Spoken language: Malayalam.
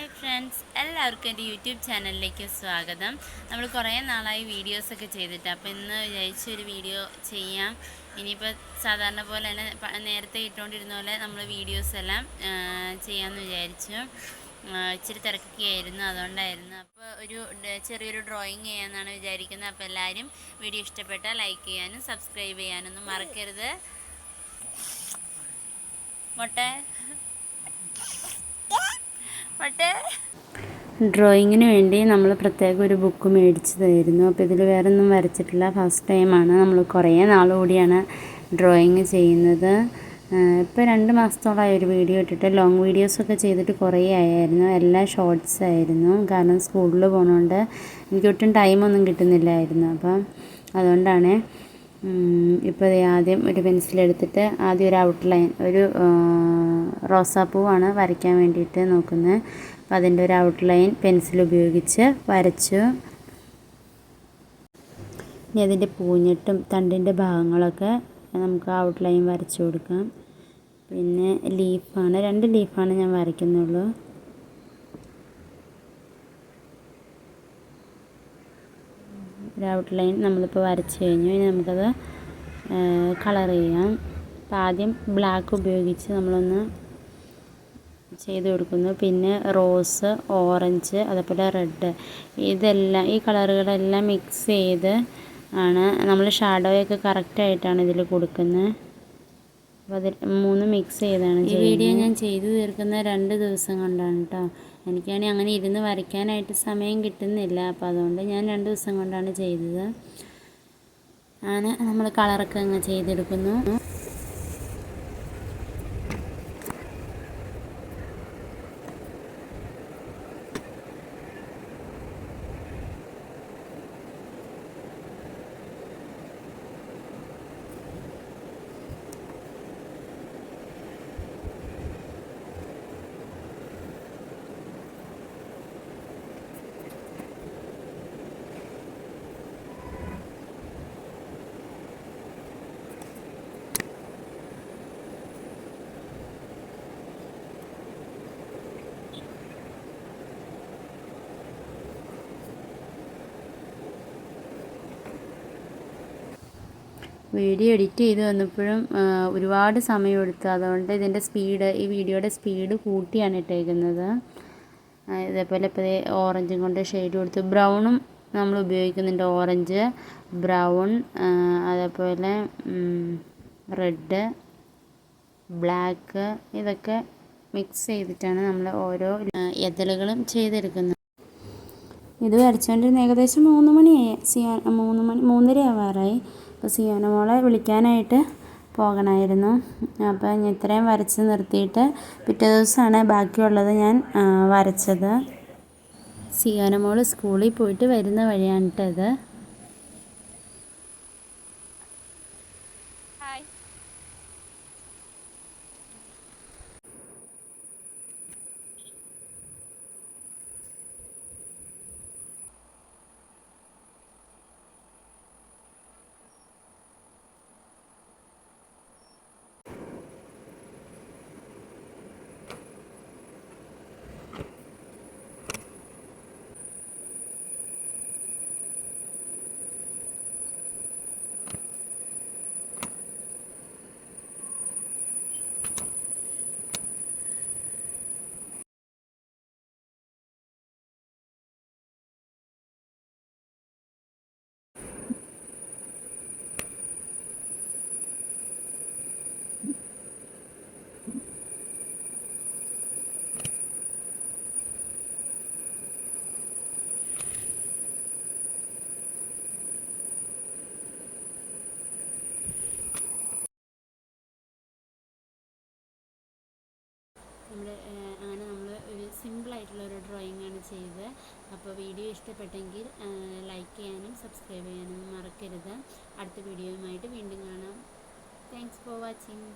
ഹായ് ഫ്രണ്ട്സ് എല്ലാവർക്കും എന്റെ യൂട്യൂബ് ചാനലിലേക്ക് സ്വാഗതം. നമ്മൾ കുറേ നാളായി വീഡിയോസൊക്കെ ചെയ്തിട്ട് അപ്പോൾ ഇന്ന് വിചാരിച്ചൊരു വീഡിയോ ചെയ്യാം. ഇനിയിപ്പോൾ സാധാരണ പോലെ തന്നെ നേരത്തെ ഇട്ടുകൊണ്ടിരുന്ന പോലെ നമ്മൾ വീഡിയോസ് എല്ലാം ചെയ്യാമെന്ന് വിചാരിച്ചു. ഇച്ചിരി തിരക്കൊക്കെ ആയിരുന്നു അതുകൊണ്ടായിരുന്നു. അപ്പോൾ ഒരു ചെറിയൊരു ഡ്രോയിങ് ചെയ്യാമെന്നാണ് വിചാരിക്കുന്നത്. അപ്പോൾ എല്ലാവരും വീഡിയോ ഇഷ്ടപ്പെട്ടാൽ ലൈക്ക് ചെയ്യാനും സബ്സ്ക്രൈബ് ചെയ്യാനൊന്നും മറക്കരുത്. മുട്ടേ. ഡ്രോയിങ്ങിന് വേണ്ടി നമ്മൾ പ്രത്യേകം ഒരു ബുക്ക് മേടിച്ചതായിരുന്നു. അപ്പോൾ ഇതിൽ വേറെ ഒന്നും വരച്ചിട്ടില്ല ഫസ്റ്റ് ടൈമാണ് നമ്മൾ കുറേ നാളുകൂടിയാണ് ഡ്രോയിങ് ചെയ്യുന്നത്. ഇപ്പോൾ രണ്ട് മാസത്തോളമായി ഒരു വീഡിയോ ഇട്ടിട്ട്. ലോങ് വീഡിയോസൊക്കെ ചെയ്തിട്ട് കുറേ ആയായിരുന്നു. എല്ലാം ഷോർട്സ് ആയിരുന്നു. കാരണം സ്കൂളിൽ പോകണോണ്ട് എനിക്ക് ഒട്ടും ടൈമൊന്നും കിട്ടുന്നില്ലായിരുന്നു. അപ്പം അതുകൊണ്ടാണ് ഇപ്പോൾ ആദ്യം ഒരു പെൻസിൽ എടുത്തിട്ട് ആദ്യം ഒരു ഔട്ട്ലൈൻ ഒരു റോസാപ്പൂവാണ് വരയ്ക്കാൻ വേണ്ടിയിട്ട് നോക്കുന്നത് അപ്പോൾ അതിന്റെ ഒരു ഔട്ട്ലൈൻ പെൻസിൽ ഉപയോഗിച്ച് വരച്ചു. ഇനി അതിന്റെ പൂഞ്ഞിട്ടും തണ്ടിന്റെ ഭാഗങ്ങളൊക്കെ നമുക്ക് ഔട്ട്ലൈൻ വരച്ചു കൊടുക്കാം. പിന്നെ ലീഫാണ് രണ്ട് ലീഫാണ് ഞാൻ വരയ്ക്കുന്നുള്ളൂ. ഒരു ഔട്ട്ലൈൻ നമ്മളിപ്പോൾ വരച്ച് കഴിഞ്ഞു. ഇനി നമുക്കത് കളർ ചെയ്യാം. അപ്പോൾ ആദ്യം ബ്ലാക്ക് ഉപയോഗിച്ച് നമ്മളൊന്ന് ചെയ്ത് കൊടുക്കുന്നു. പിന്നെ റോസ് ഓറഞ്ച് അതേപോലെ റെഡ്. ഇതെല്ലാം ഈ കളറുകളെല്ലാം മിക്സ് ചെയ്ത് ആണ് നമ്മൾ ഷാഡോയൊക്കെ കറക്റ്റായിട്ടാണ് ഇതിൽ കൊടുക്കുന്നത് അപ്പോൾ അതിൽ മൂന്ന് മിക്സ് ചെയ്താണ് ഈ വീഡിയോ ഞാൻ ചെയ്തു തീർക്കുന്ന രണ്ട് ദിവസം കൊണ്ടാണ് കേട്ടോ എനിക്കാണെങ്കിൽ അങ്ങനെ ഇരുന്ന് വരയ്ക്കാനായിട്ട് സമയം കിട്ടുന്നില്ല. അപ്പോൾ അതുകൊണ്ട് ഞാൻ രണ്ട് ദിവസം കൊണ്ടാണ് ചെയ്തത്. അങ്ങനെ നമ്മൾ കളറൊക്കെ അങ്ങ് ചെയ്തെടുക്കുന്നു. വീഡിയോ എഡിറ്റ് ചെയ്ത് വന്നപ്പോഴും ഒരുപാട് സമയമെടുത്തു. അതുകൊണ്ട് ഇതിന്റെ സ്പീഡ് ഈ വീഡിയോയുടെ സ്പീഡ് കൂട്ടിയാണ് ഇട്ടേക്കുന്നത്. ഇതേപോലെ ഇപ്പോൾ ഓറഞ്ചും കൊണ്ട് ഷെയ്ഡ് കൊടുത്തു. ബ്രൗണും നമ്മൾ ഉപയോഗിക്കുന്നുണ്ട്. ഓറഞ്ച് ബ്രൗൺ അതേപോലെ റെഡ് ബ്ലാക്ക് ഇതൊക്കെ മിക്സ് ചെയ്തിട്ടാണ് നമ്മൾ ഓരോ എതലുകളും ചെയ്തെടുക്കുന്നത്. ഇത് വരച്ചുകൊണ്ടിരുന്ന ഏകദേശം മൂന്ന് മണിയായി. മൂന്ന് മണി മൂന്നര ആവാറായി. അപ്പോൾ സിയോന മോളെ വിളിക്കാനായിട്ട് പോകണമായിരുന്നു. അപ്പോൾ ഞാൻ ഇത്രയും വരച്ച് നിർത്തിയിട്ട് പിറ്റേ ദിവസമാണ് ബാക്കിയുള്ളത് ഞാൻ വരച്ചത്. സിയോന മോൾ സ്കൂളിൽ പോയിട്ട് വരുന്ന വഴിയാണ് കേട്ടത് ഹായ് നമ്മുടെ അങ്ങനെ നമ്മൾ ഒരു സിമ്പിളായിട്ടുള്ള ഒരു ചെയ്തത് അപ്പോൾ വീഡിയോ ഇഷ്ടപ്പെട്ടെങ്കിൽ ലൈക്ക് ചെയ്യാനും സബ്സ്ക്രൈബ് ചെയ്യാനും മറക്കരുത്. അടുത്ത വീഡിയോയുമായിട്ട് വീണ്ടും കാണാം. Thanks for watching